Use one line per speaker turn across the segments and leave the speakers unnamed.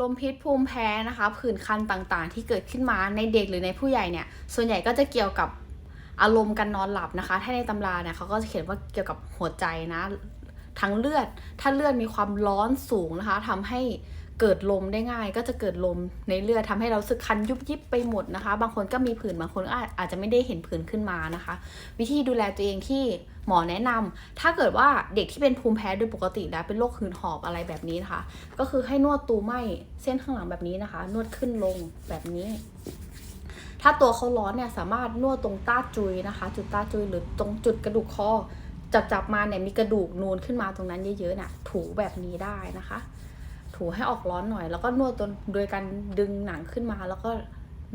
ลมพิษภูมิแพ้นะคะผื่นคันต่างๆ ที่เกิดขึ้นมาในเด็กหรือในผู้ใหญ่เนี่ยส่วนใหญ่ก็จะเกี่ยวกับอารมณ์การนอนหลับนะคะ ถ้าในตำราเนี่ยเขาก็จะเขียนว่าเกี่ยวกับหัวใจนะทั้งเลือด ถ้าเลือดมีความร้อนสูงนะคะทำให้ เกิดลมได้ง่าย ก็จะเกิดลมในเลือดทำให้เราสึกคันยุบยิบไปหมดนะคะ บางคนก็มีผื่นบางคนอาจจะไม่ได้เห็นผื่นขึ้นมานะคะ วิธีดูแลตัวเองที่หมอแนะนำถ้าเกิดว่าเด็กที่เป็นภูมิแพ้โดยปกติแล้วเป็นโรคหืดหอบอะไรแบบนี้นะคะ ก็คือให้นวดตูไหมเส้นข้างหลังแบบนี้นะคะ นวดขึ้นลงแบบนี้ถ้าตัวเขาร้อนเนี่ยสามารถนวดตรงต้าจุยนะคะ จุดต้าจุยหรือตรงจุดกระดูกคอจับจับมาเนี่ยมีกระดูกนูนขึ้นมาตรงนั้นเยอะๆเนี่ยถูแบบนี้ได้นะคะ ถูให้ออกร้อนหน่อย แล้วก็นวดตัวโดยการดึงหนังขึ้นมา แล้วก็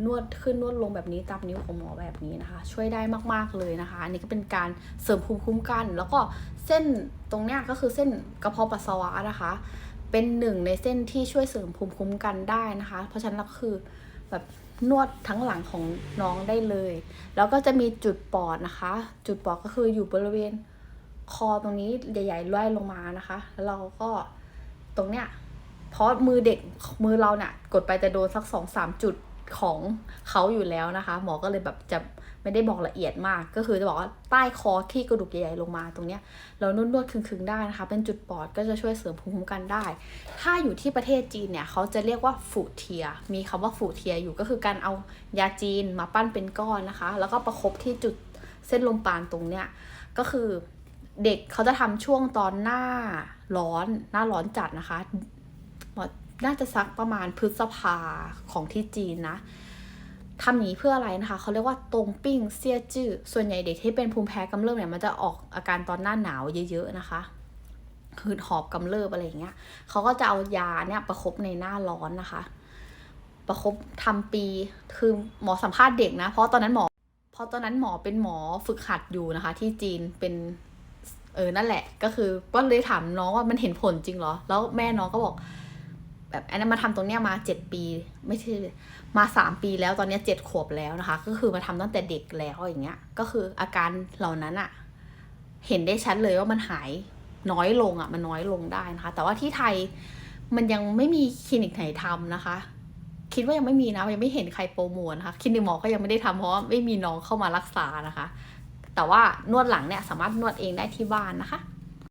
นวดขึ้นนวดลงแบบนี้ตามนิ้วของหมอแบบนี้นะคะ ช่วยได้มากๆเลยนะคะ อันนี้ก็เป็นการเสริมภูมิคุ้มกัน แล้วก็เส้นตรงเนี้ยก็คือเส้นกระเพาะปัสสาวะนะคะ เป็นหนึ่งในเส้นที่ช่วยเสริมภูมิคุ้มกันได้นะคะ เพราะฉะนั้นก็คือแบบนวดทั้งหลังของน้องได้เลย แล้วก็จะมีจุดปอดนะคะ จุดปอดก็คืออยู่บริเวณคอตรงนี้ใหญ่ๆไล่ลงมานะคะ แล้วเราก็ตรงเนี้ย เพราะมือเด็กมือเราเนี่ยกดไปจะโดนสักสองสามจุดของเขาอยู่แล้วนะคะ หมอก็เลยแบบจะไม่ได้บอกละเอียดมาก ก็คือจะบอกว่าใต้คอที่กระดูกใหญ่ๆลงมาตรงเนี้ยเรานวดนวดๆคึงๆได้นะคะ เป็นจุดปอดก็จะช่วยเสริมภูมิคุ้มกันได้ ถ้าอยู่ที่ประเทศจีนเนี่ยเขาจะเรียกว่าฝูเทีย มีคำว่าฝูเทียอยู่ก็คือการเอายาจีนมาปั้นเป็นก้อนนะคะ แล้วก็ประคบที่จุดเส้นลมปานตรงเนี้ยก็คือเด็กเขาจะทำช่วงตอนหน้าร้อนหน้าร้อนจัดนะคะ น่าจะสักประมาณพฤษภาของที่จีนนะทำนี้เพื่ออะไรนะคะ เขาเรียกว่าตรงปิ้งเซียจื้อ ส่วนใหญ่เด็กที่เป็นภูมิแพ้กำเริบเนี่ยมันจะออกอาการตอนหน้าหนาวเยอะ ๆ นะคะหืดหอบกำเริบอะไรอย่างเงี้ย เขาก็จะเอายาเนี่ยประคบในหน้าร้อนนะคะ ประคบทำปีคือหมอสัมภาษณ์เด็กนะ เพราะตอนนั้นหมอ เพราะตอนนั้นหมอเป็นหมอฝึกหัดอยู่นะคะ ที่จีนเป็น เออ นั่นแหละ ก็คือก็เลยถามน้องว่ามันเห็นผลจริงเหรอ แล้วแม่น้องก็บอก แบบอันนั้นมาทำตรงเนี้ยมาเจ็ดปี ไม่ใช่มาสามปีแล้วตอนเนี้ยเจ็ดขวบแล้วนะคะ ก็คือมาทำตั้งแต่เด็กแล้วอย่างเงี้ย ก็คืออาการเหล่านั้นอะเห็นได้ชัดเลยว่ามันหายน้อยลงอะมันน้อยลงได้นะคะ แต่ว่าที่ไทยมันยังไม่มีคลินิกไหนทำนะคะ คิดว่ายังไม่มีนะยังไม่เห็นใครโปรโมทนะคะคลินิกหมอก็ยังไม่ได้ทำเพราะว่าไม่มีน้องเข้ามารักษานะคะ แต่ว่านวดหลังเนี่ยสามารถนวดเองได้ที่บ้านนะคะ